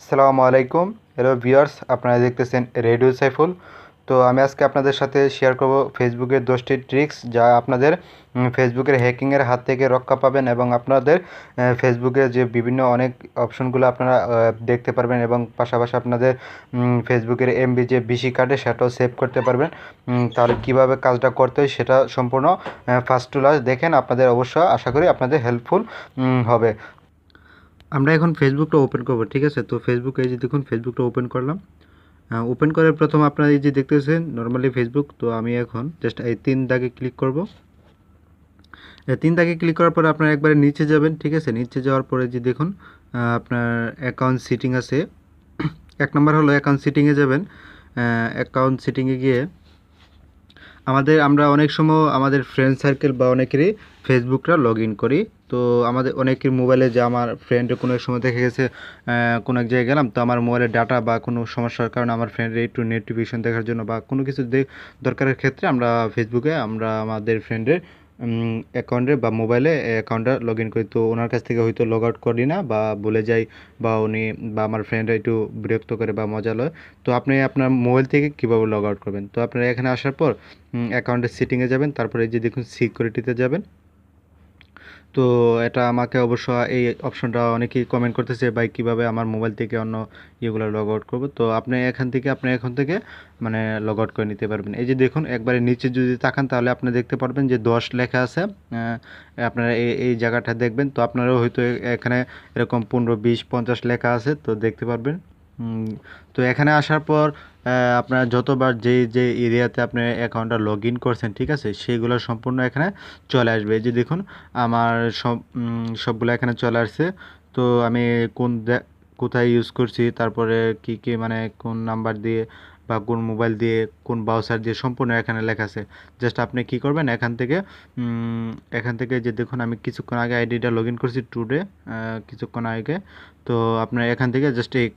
আসসালামু আলাইকুম। Hello viewers আপনারা দেখতেছেন রেডিও সাইফুল। তো আমি আজকে আপনাদের সাথে শেয়ার করব ফেসবুকের দশটি ট্রিক্স যা আপনাদের ফেসবুকের হ্যাকিংয়ের হাত থেকে রক্ষা পাবেন এবং আপনাদের ফেসবুকে যে বিভিন্ন অনেক অপশনগুলো আপনারা দেখতে পারবেন এবং পাশাপাশি আপনাদের ফেসবুকের এমবি যে বিসি কার্ডে সেটাও সেভ করতে পারবেন। তাহলে কীভাবে কাজটা করতে হয় সেটা সম্পূর্ণ ফার্স্ট টু লাস্ট দেখেন, আপনাদের অবশ্য আশা করি আপনাদের হেল্পফুল হবে। আমরা এখন ফেসবুকটা ওপেন করব, ঠিক আছে? তো ফেসবুকে যে দেখুন ফেসবুকটা ওপেন করলাম। ওপেন করে প্রথম আপনারা এই যে দেখতেছেন নর্মালি ফেসবুক তো আমি এখন জাস্ট এই তিন দাগে ক্লিক করব। এই তিন দাগে ক্লিক করার পরে আপনারা একবারে নিচে যাবেন, ঠিক আছে? নিচে যাওয়ার পরে যে দেখুন আপনার অ্যাকাউন্ট সিটিং আছে। এক নম্বর হলো অ্যাকাউন্ট সিটিংয়ে যাবেন। অ্যাকাউন্ট সিটিংয়ে গিয়ে আমাদের, আমরা অনেক সময় আমাদের ফ্রেন্ড সার্কেল বা অনেকেরই ফেসবুকটা লগ ইন করি। তো আমাদের অনেকের মোবাইলে যে আমার ফ্রেন্ডের কোনো এক সময় দেখে গেছে কোনো এক জায়গায় গেলাম, তো আমার মোবাইলে ডাটা বা কোনো সমস্যার কারণে আমার ফ্রেন্ডের একটু নোটিফিকেশন দেখার জন্য বা কোনো কিছু দরকারের ক্ষেত্রে আমরা ফেসবুকে আমরা আমাদের ফ্রেন্ডের অ্যাকাউন্টে বা মোবাইলে অ্যাকাউন্টটা লগ ইন করি। তো ওনার কাছ থেকে হয়তো লগ আউট করি না বা বলে যাই বা উনি বা আমার ফ্রেন্ডরা একটু বিরক্ত করে বা মজা লয়। তো আপনি আপনার মোবাইল থেকে কীভাবে লগ আউট করবেন? তো আপনারা এখানে আসার পর অ্যাকাউন্টের সেটিংয়ে যাবেন, তারপরে যে দেখুন সিকিউরিটিতে যাবেন। তো এটা আমাকে অবশ্য এই অপশনটা অনেকেই কমেন্ট করতেছে ভাই কীভাবে আমার মোবাইল থেকে অন্য ইয়েগুলো লগ আউট করব। তো আপনি এখান থেকে, আপনি এখন থেকে মানে লগ আউট করে নিতে পারবেন। এই যে দেখুন, একবারে নিচে যদি তাকান তাহলে আপনি দেখতে পারবেন যে দশ লেখা আছে। আপনারা এই এই জায়গাটা দেখবেন। তো আপনারাও হয়তো এখানে এরকম পনেরো, বিশ, পঞ্চাশ লেখা আছে, তো দেখতে পারবেন। তো এখানে আসার পর আপনার যতবার যে যে এরিয়াতে আপনি অ্যাকাউন্টটা লগ ইন করছেন, ঠিক আছে সেইগুলো সম্পূর্ণ এখানে চলে আসবে। এই যে দেখুন, আমার সব সবগুলো এখানে চলে আসছে। তো আমি কোন কোথায় ইউজ করছি, তারপরে কি কি মানে কোন নাম্বার দিয়ে বা কোন মোবাইল দিয়ে, কোন ব্রাউজার দিয়ে সম্পূর্ণ এখানে লেখা আছে। জাস্ট আপনি কি করবেন, এখান থেকে এখান থেকে যে দেখুন আমি কিছুক্ষণ আগে আইডিটা লগ ইন করছি টুডে কিছুক্ষণ আগে। তো আপনার এখান থেকে জাস্ট এই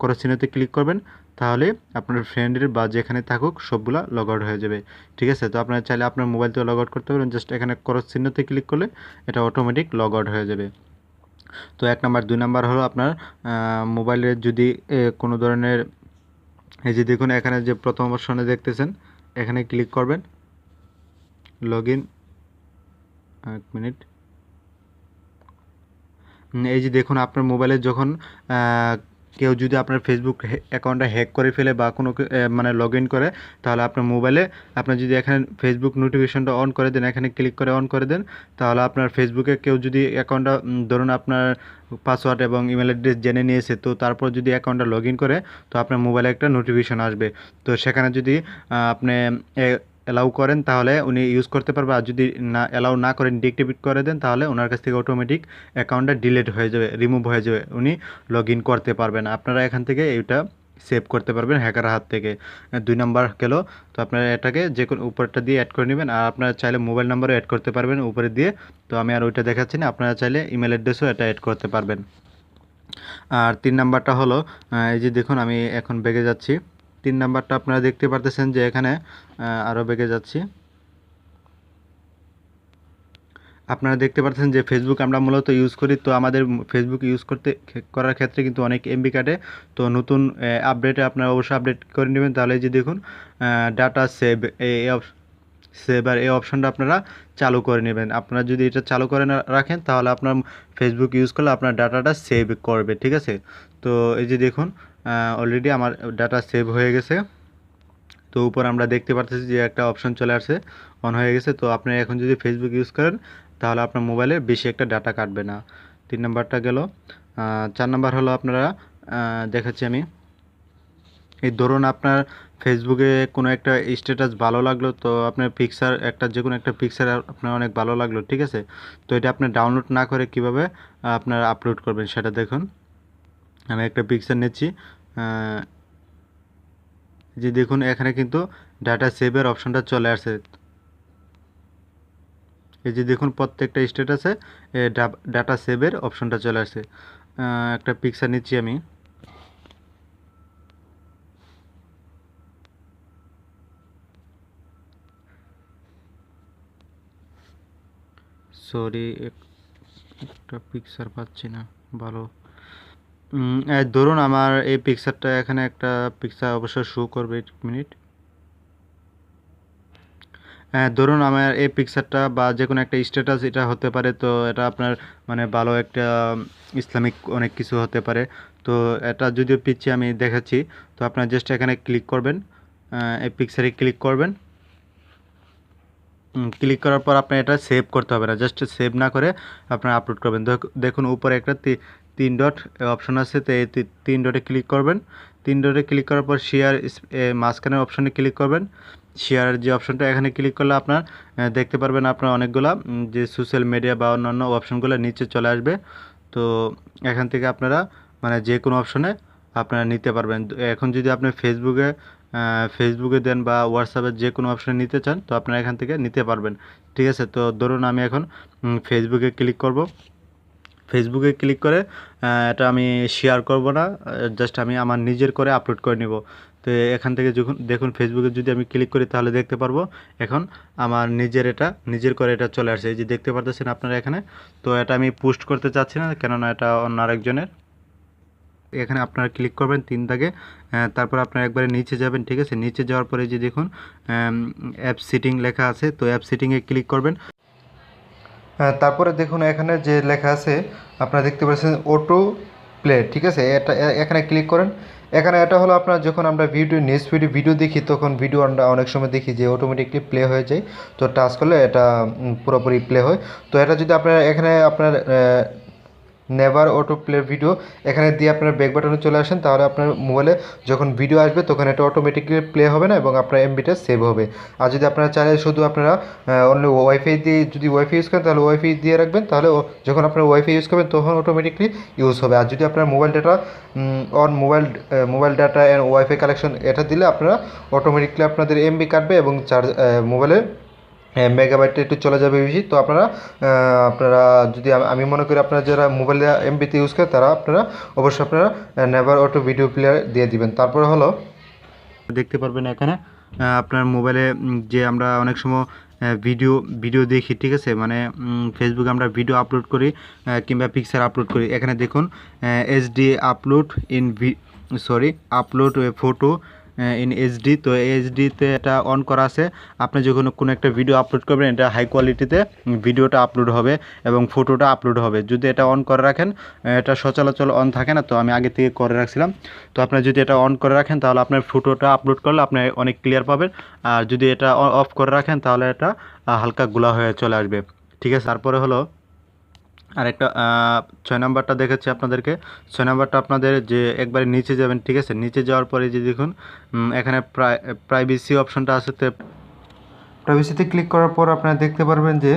ক্রস চিহ্নতে ক্লিক করবেন, তাহলে আপনার ফ্রেন্ডের বা যেখানে থাকুক সবগুলা লগ আউট হয়ে যাবে। ঠিক আছে? তো আপনারা চাইলে আপনার মোবাইল থেকে লগ আউট করতে পারেন জাস্ট এখানে ক্রস চিহ্নতে ক্লিক করলে এটা অটোমেটিক লগ আউট হয়ে যাবে। তো এক নাম্বার দুই নাম্বার হলো আপনার মোবাইলের যদি কোনো ধরনের এই যে দেখুন, এখানে যে প্রথম অপশনে দেখতেছেন, এখানে ক্লিক করবেন। লগ ইন এক মিনিট এই যে দেখুন, আপনার মোবাইলে যখন কেউ যদি আপনার ফেসবুক অ্যাকাউন্টটা হ্যাক করে ফেলে বা কোনো মানে লগ ইন করে, তাহলে আপনার মোবাইলে আপনার যদি এখানে ফেসবুক নোটিফিকেশনটা অন করে দেন, এখানে ক্লিক করে অন করে দেন, তাহলে আপনার ফেসবুকে কেউ যদি অ্যাকাউন্টটা ধরুন আপনার পাসওয়ার্ড এবং ইমেল অ্যাড্রেস জেনে নিয়েছে, তো তারপর যদি অ্যাকাউন্টটা লগ ইন করে, তো আপনার মোবাইলে একটা নোটিফিকেশন আসবে। তো সেখানে যদি আপনি অ্যালাউ করেন, তাহলে উনি ইউজ করতে পারবে। আর যদি না অ্যালাউ না করেন ডিএক্টিভেট করে দেন, তাহলে ওনার কাছ থেকে অটোমেটিক অ্যাকাউন্টটা ডিলিট হয়ে যাবে রিমুভ হয়ে যাবে, উনি লগ করতে পারবেন। আপনারা এখান থেকে এটা সেভ করতে পারবেন হ্যাকার হাত থেকে। দুই নাম্বার গেল, তো আপনারা এটাকে যে কোনো উপরটা দিয়ে অ্যাড করে নেবেন, আর আপনারা চাইলে মোবাইল নাম্বারও অ্যাড করতে পারবেন উপরে দিয়ে। তো আমি আর ওইটা দেখাচ্ছি না, আপনারা চাইলে ইমেল অ্যাড্রেসও এটা অ্যাড করতে পারবেন। আর তিন নাম্বারটা হলো এই যে দেখুন, আমি এখন বেগে যাচ্ছি। তিন নাম্বারটা আপনারা দেখতে পারতেছেন যে এখানে আরও বেগে যাচ্ছি। আপনারা দেখতে পাচ্ছেন যে ফেসবুক আমরা মূলত ইউজ করি, তো আমাদের ফেসবুক ইউজ করতে করার ক্ষেত্রে কিন্তু অনেক এমবি কাটে তো নতুন আপডেটে আপনারা অবশ্যই আপডেট করে নেবেন। তাহলে যে দেখুন ডাটা সেভ এই সেভ আর এই অপশনটা আপনারা চালু করে নেবেন। আপনারা যদি এটা চালু করে রাখেন, তাহলে আপনার ফেসবুক ইউজ করলে আপনার ডাটাটা সেভ করবে, ঠিক আছে? তো এই যে দেখুন অলরেডি আমার ডাটা সেভ হয়ে গেছে। তো উপর আমরা দেখতে পারতেছি যে একটা অপশন চলে আসছে অন হয়ে গেছে। তো আপনি এখন যদি ফেসবুক ইউজ করেন, তাহলে আপনার মোবাইলে বেশি একটা ডাটা কাটবে না। তিন নাম্বারটা গেল। চার নাম্বার হলো আপনারা দেখাচ্ছি আমি। এই ধরুন আপনার ফেসবুকে কোনো একটা স্ট্যাটাস ভালো লাগল, তো আপনার পিকচার একটা, যে কোনো একটা পিকচার আপনার অনেক ভালো লাগল, ঠিক আছে? তো এটা আপনি ডাউনলোড না করে কীভাবে আপনার আপলোড করবেন সেটা দেখুন। আমি একটা পিকচার নিচ্ছি। যে দেখুন এখানে কিন্তু ডাটা সেভের অপশনটা চলে আসছে এই যে দেখুন প্রত্যেকটা স্ট্যাটাসে ডাটা সেভের অপশনটা চলে আহ, একটা পিকচার নিচ্ছি আমি। সরি একটা পিকচার পাচ্ছি না ভালো। ধরুন আমার এই পিকচারটা এখানে একটা পিকচার অবশ্য শো করবে এক মিনিট হ্যাঁ ধরুন আমার এই পিকচারটা বা যে কোনো একটা স্ট্যাটাস এটা হতে পারে, তো এটা আপনার মানে ভালো একটা ইসলামিক অনেক কিছু হতে পারে। তো এটা যদিও পিচ্ছে আমি দেখাচ্ছি, তো আপনার জাস্ট এখানে ক্লিক করবেন এই পিকচারে ক্লিক করবেন। ক্লিক করার পর আপনার এটা সেভ করতে হবে না জাস্ট সেভ না করে আপনার আপলোড করবেন। দেখুন উপরে একটা তিন ডট অপশন আছে, তো এই তিন ডটে ক্লিক করবেন। তিন ডটে ক্লিক করার পর শেয়ার মাঝখানের অপশনে ক্লিক করবেন। শেয়ারের যে অপশনটা এখানে ক্লিক করলে আপনার দেখতে পারবেন আপনার অনেকগুলা যে সোশ্যাল মিডিয়া বা অন্যান্য অপশনগুলো নিচে চলে আসবে। তো এখান থেকে আপনারা মানে যে কোনো অপশনে আপনারা নিতে পারবেন। এখন যদি আপনি ফেসবুকে ফেসবুকে দেন বা হোয়াটসঅ্যাপের যে কোনো অপশনে নিতে চান, তো আপনারা এখান থেকে নিতে পারবেন। ঠিক আছে? তো ধরুন আমি এখন ফেসবুকে ক্লিক করব। ফেসবুকে ক্লিক করে এটা আমি শেয়ার করব না জাস্ট আমি আমার নিজের করে আপলোড করে নিব। তো এখান থেকে যখন, দেখুন ফেসবুকে যদি আমি ক্লিক করি তাহলে দেখতে পারব, এখন আমার নিজের এটা, নিজের করে এটা চলে আসছে। এই যে দেখতে পারতেছেন আপনারা এখানে, তো এটা আমি পোস্ট করতে চাচ্ছি না, কেননা এটা অন্য আরেকজনের। এখানে আপনারা ক্লিক করবেন তিন দাগে তারপর আপনারা একবারে নিচে যাবেন, ঠিক আছে? নিচে যাওয়ার পরে যে দেখুন অ্যাপ সিটিং লেখা আছে, তো অ্যাপ সিটিংয়ে ক্লিক করবেন। তারপরে দেখুন, এখানে যে লেখা আছে, আপনারা দেখতে পাচ্ছেন অটো প্লে ঠিক আছে? এটা এখানে ক্লিক করেন। এখানে এটা হলো আপনার যখন আমরা ভিডিও নিউজ ফিডে ভিডিও দেখি, তখন ভিডিও আমরা অনেক সময় দেখি যে অটোমেটিকলি প্লে হয়ে যায়। তো টাচ করলে এটা পুরোপুরি প্লে হয়। তো এটা যদি আপনার এখানে আপনার নেভার অটো প্লে ভিডিও এখানে দিয়ে আপনার ব্যাক বাটনে চলে আসেন, তাহলে আপনার মোবাইলে যখন ভিডিও আসবে, তখন এটা অটোমেটিকলি প্লে হবে না এবং আপনার এমবিটা সেভ হবে। আর যদি আপনারা চাইলে শুধু আপনারা অনলি ওয়াইফাই দিয়ে যদি ওয়াইফাই ইউজ করেন, তাহলে ওয়াইফাই দিয়ে রাখবেন, তাহলে যখন আপনার ওয়াইফাই ইউজ করবেন, তখন অটোমেটিকলি ইউজ হবে। আর যদি আপনার mobile data on mobile mobile data and wifi collection এটা দিলে আপনারা অটোমেটিকলি আপনাদের এমবি কাটবে এবং চার্জ মোবাইলে মেগাবাইটটা একটু চলে যাবে বেশি। তো আপনারা আপনারা যদি আমি- মনে করি আপনারা যারা মোবাইলে এমবিতে ইউজ করে, তারা আপনারা অবশ্যই আপনারা নেভার অটো ভিডিও প্লেয়ার দিয়ে দিবেন। তারপরে হলো, দেখতে পারবেন এখানে আপনার মোবাইলে যে আমরা অনেক সময় ভিডিও ভিডিও দেখি, ঠিক আছে? মানে ফেসবুকে আমরা ভিডিও আপলোড করি কিংবা পিকচার আপলোড করি। এখানে দেখুন HD upload in sorry upload photo in HD তো এইচডিতে এটা অন করা আছে। আপনি যখন কোনো একটা ভিডিও আপলোড করবেন, এটা হাই কোয়ালিটিতে ভিডিওটা আপলোড হবে এবং ফটোটা আপলোড হবে। যদি এটা অন করে রাখেন এটা সচলাচল অন থাকে না, তো আমি আগে থেকে করে রাখছিলাম। তো আপনার যদি এটা অন করে রাখেন, তাহলে আপনার ফটোটা আপলোড করলে আপনি অনেক ক্লিয়ার পাবেন। আর যদি এটা অফ করে রাখেন, তাহলে এটা হালকা গুলা হয়ে চলে আসবে। ঠিক আছে? তারপরে হলো আরেকটা একটা ছয় নাম্বারটা দেখাচ্ছি আপনাদেরকে। ছয় নাম্বারটা আপনাদের যে একবারে নিচে যাবেন, ঠিক আছে? নিচে যাওয়ার পরে যে দেখুন এখানে প্রাইভেসি অপশনটা আছে প্রাইভেসিতে ক্লিক করার পর আপনারা দেখতে পারবেন যে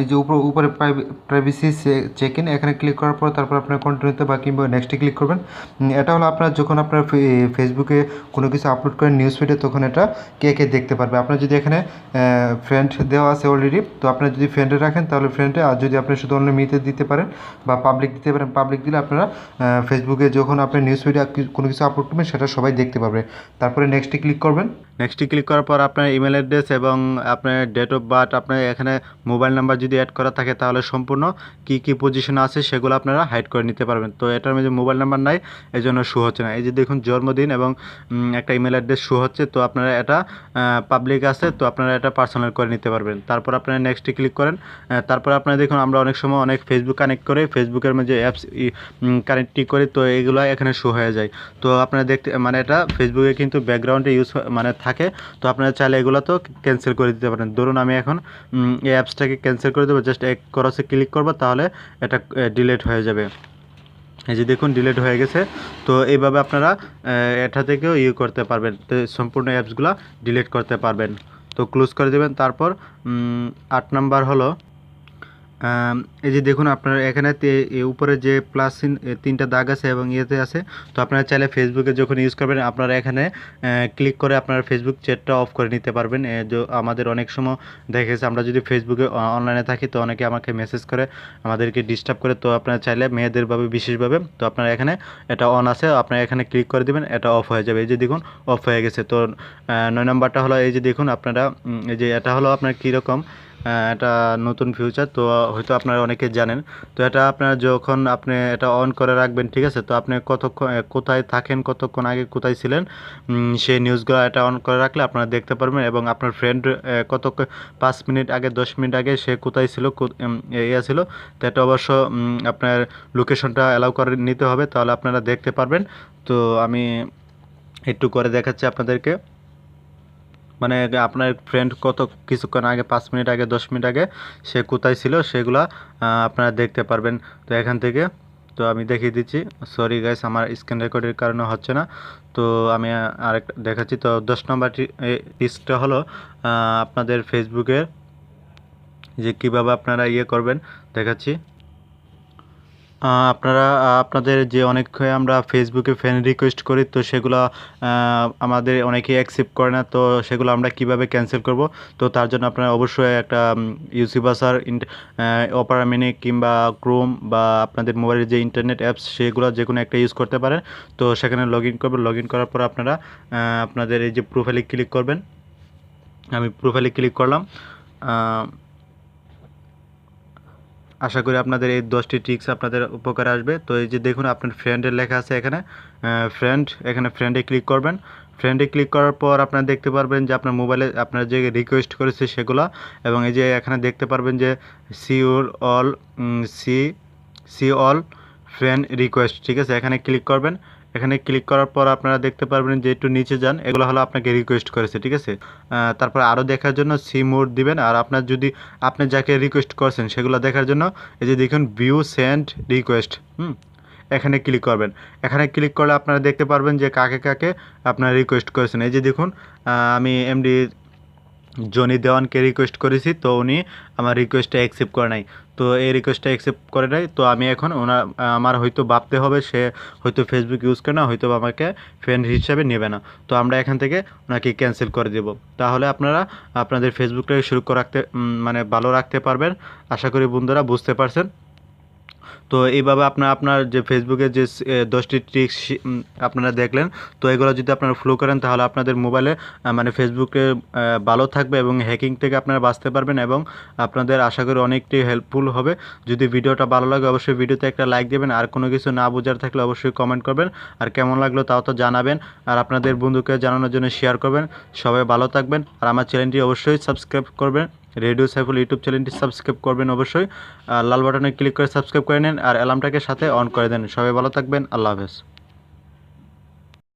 এই যে উপর, উপরে প্রাইভেসি চেক ইন এখানে ক্লিক করার পর তারপর আপনার কন্টিনিউতে বা কিংবা নেক্সটে ক্লিক করবেন। এটা হলো আপনার যখন আপনার ফেসবুকে কোনো কিছু আপলোড করেন নিউজ ফিডে তখন এটা কে কে দেখতে পারবে? আপনার যদি এখানে ফ্রেন্ড দেওয়া আছে অলরেডি তো আপনার যদি ফ্রেন্ডে রাখেন, তাহলে ফ্রেন্ডে আর যদি আপনি শুধু অন্য মিতে দিতে পারেন বা পাবলিক দিতে পারেন পাবলিক দিলে আপনারা ফেসবুকে যখন আপনি নিউজ ফিডে কোনো কিছু আপলোড করবেন, সেটা সবাই দেখতে পারবে তারপরে নেক্সটে ক্লিক করবেন। নেক্সটে ক্লিক করার পর আপনার ইমেল অ্যাড্রেস এবং আপনার ডেট অফ বার্থ আপনার এখানে মোবাইল নাম্বার যদি অ্যাড করা থাকে, তাহলে সম্পূর্ণ কি কি পজিশন আছে সেগুলো আপনারা হাইড করে নিতে পারবেন। তো এটার মধ্যে মোবাইল নাম্বার নাই এই জন্য শো হচ্ছে না। এই যে দেখুন, জন্মদিন এবং একটা ইমেল অ্যাড্রেস শো হচ্ছে, তো আপনারা এটা পাবলিক আছে, তো আপনারা এটা পার্সোনাল করে নিতে পারবেন। তারপর আপনারা নেক্সটে ক্লিক করেন তারপর আপনারা দেখুন, আমরা অনেক সময় অনেক ফেসবুক কানেক্ট করে ফেসবুকের মধ্যে অ্যাপস কানেক্টই করি, তো এগুলো এখানে শো হয়ে যায়। তো আপনারা দেখতে মানে এটা ফেসবুকে কিন্তু ব্যাকগ্রাউন্ডে ইউজ মানে থাকে, তো আপনারা চাইলে এগুলো তো ক্যান্সেল করে দিতে পারেন। ধরুন আমি এখন এই অ্যাপসটাকে ক্যান্সেল করে দেবো জাস্ট এক ক্রসে ক্লিক করব, তাহলে এটা ডিলেট হয়ে যাবে। এই যে দেখুন ডিলেট হয়ে গেছে। তো এইভাবে আপনারা এটা থেকেও ইয়ে করতে পারবেন। তো সম্পূর্ণ অ্যাপসগুলো ডিলেট করতে পারবেন। তো ক্লোজ করে দেবেন, তারপর আট নাম্বার হলো এই যে দেখুন আপনার এখানে উপরে যে প্লাস তিনটা দাগ আছে এবং ইয়েতে আছে, তো আপনারা চাইলে ফেসবুকে যখন ইউজ করবেন, আপনারা এখানে ক্লিক করে আপনার ফেসবুক চ্যাটটা অফ করে নিতে পারবেন। আমাদের অনেক সময় দেখেছে আমরা যদি ফেসবুকে অনলাইনে থাকি, তো অনেকে আমাকে মেসেজ করে, আমাদেরকে ডিস্টার্ব করে। তো আপনারা চাইলে মেয়েদেরভাবে বিশেষভাবে, তো আপনারা এখানে এটা অন আছে, আপনারা এখানে ক্লিক করে দিবেন, এটা অফ হয়ে যাবে। এই যে দেখুন অফ হয়ে গেছে। তো নয় নম্বরটা হলো, এই যে দেখুন আপনারা এই যে এটা হলো আপনার কীরকম এটা নতুন ফিউচার তো হয়তো আপনারা অনেকে জানেন। তো এটা আপনারা যখন আপনি এটা অন করে রাখবেন, ঠিক আছে? তো আপনি কতক্ষণ কোথায় থাকেন, কতক্ষণ আগে কোথায় ছিলেন সেই নিউজগুলো এটা অন করে রাখলে আপনারা দেখতে পারবেন এবং আপনার ফ্রেন্ড কত পাঁচ মিনিট আগে, দশ মিনিট আগে সে কোথায় ছিল ইয়ে ছিল। তো এটা অবশ্য আপনার লোকেশনটা অ্যালাউ করে নিতে হবে, তাহলে আপনারা দেখতে পারবেন। তো আমি একটু করে দেখাচ্ছি আপনাদেরকে। মানে আপনার ফ্রেন্ড কত, কিছুক্ষণ আগে, পাঁচ মিনিট আগে, দশ মিনিট আগে সে কোথায় ছিল, সেগুলা আপনারা দেখতে পারবেন। তো এখান থেকে, তো আমি দেখিয়ে দিচ্ছি। সরি গাইস আমার স্ক্রিন রেকর্ডের কারণে হচ্ছে না। তো আমি আরেক, দেখাচ্ছি। তো দশ নম্বর টিপসটা হলো আপনাদের ফেসবুকের যে কীভাবে আপনারা ইয়ে করবেন, দেখাচ্ছি। আপনারা আপনাদের যে অনেক আমরা ফেসবুকে ফ্রেন্ড রিকোয়েস্ট করি, তো সেগুলো আমাদের অনেকেই অ্যাকসেপ্ট করে না, তো সেগুলো আমরা কীভাবে ক্যান্সেল করব? তো তার জন্য আপনারা অবশ্যই একটা ইউসি বাসার অপারা মিনি কিংবা ক্রোম বা আপনাদের মোবাইলের যে ইন্টারনেট অ্যাপস সেগুলো যে কোনো একটা ইউজ করতে পারেন। তো সেখানে লগ ইন করবেন লগ ইন করার পর আপনারা আপনাদের এই যে প্রোফাইলে ক্লিক করবেন। আমি প্রোফাইলে ক্লিক করলাম আশা করি আপনাদের এই দশটি ট্রিক্স আপনাদের উপকারে আসবে। তো এই যে দেখুন, আপনার ফ্রেন্ডের লেখা আছে এখানে। ফ্রেন্ড এখানে ফ্রেন্ডে ক্লিক করবেন। ফ্রেন্ডে ক্লিক করার পর আপনারা দেখতে পারবেন যে আপনার মোবাইলে আপনার যে রিকোয়েস্ট করেছে সেগুলো এবং এই যে এখানে দেখতে পারবেন যে see all see see all friend request ঠিক আছে? এখানে ক্লিক করবেন। এখানে ক্লিক করার পর আপনারা দেখতে পারবেন যে একটু নিচে যান, এগুলো হলো আপনাকে রিকোয়েস্ট করেছে, ঠিক আছে? তারপর আরও দেখার জন্য সি মোড দিবেন, আর আপনার যদি, আপনি যাকে রিকোয়েস্ট করছেন সেগুলো দেখার জন্য, এই যে দেখুন ভিউ সেন্ড রিকোয়েস্ট হুম? এখানে ক্লিক করবেন। এখানে ক্লিক করলে আপনারা দেখতে পারবেন যে কাকে কাকে আপনারা রিকোয়েস্ট করেছেন। এই যে দেখুন আমি এমডি জনি দেওয়ানকে রিকোয়েস্ট করেছি, তো উনি আমার রিকোয়েস্টটা অ্যাকসেপ্ট করে নাই। তো এই রিকোয়েস্টটা অ্যাকসেপ্ট করে নাই, তো আমি এখন ওনার আমার হয়তো ভাবতে হবে সে হয়তো ফেসবুক ইউজ করে না, হয়তো আমাকে ফ্রেন্ড হিসাবে নেবে না। তো আমরা এখান থেকে ওনাকে ক্যান্সেল করে দেব। তাহলে আপনারা আপনাদের ফেসবুকটাকে শুরু করে রাখতে মানে ভালো রাখতে পারবেন। আশা করি বন্ধুরা বুঝতে পারছেন। তো এইভাবে আপনার আপনার যে ফেসবুকে যে দশটি ট্রিক্স আপনারা দেখলেন, তো এগুলো যদি আপনারা ফলো করেন, তাহলে আপনাদের মোবাইলে মানে ফেসবুকে ভালো থাকবে এবং হ্যাকিং থেকে আপনারা বাঁচতে পারবেন এবং আপনাদের আশা করি অনেকটি হেল্পফুল হবে। যদি ভিডিওটা ভালো লাগে, অবশ্যই ভিডিওতে একটা লাইক দেবেন। আর কোনো কিছু না বোঝার থাকলে অবশ্যই কমেন্ট করবেন। আর কেমন লাগল তাও তো জানাবেন। আর আপনাদের বন্ধুকে জানানোর জন্য শেয়ার করবেন। সবাই ভালো থাকবেন। আর আমার চ্যানেলটি অবশ্যই সাবস্ক্রাইব করবেন। রেডিও সাইফুল ইউটিউব চ্যানেলটি সাবস্ক্রাইব করবেন অবশ্যই। লাল বাটনে ক্লিক করে সাবস্ক্রাইব করে নিন আর অ্যালার্মটাকে সাথে অন করে দেন। সবাই ভালো থাকবেন। আল্লাহ হাফেজ।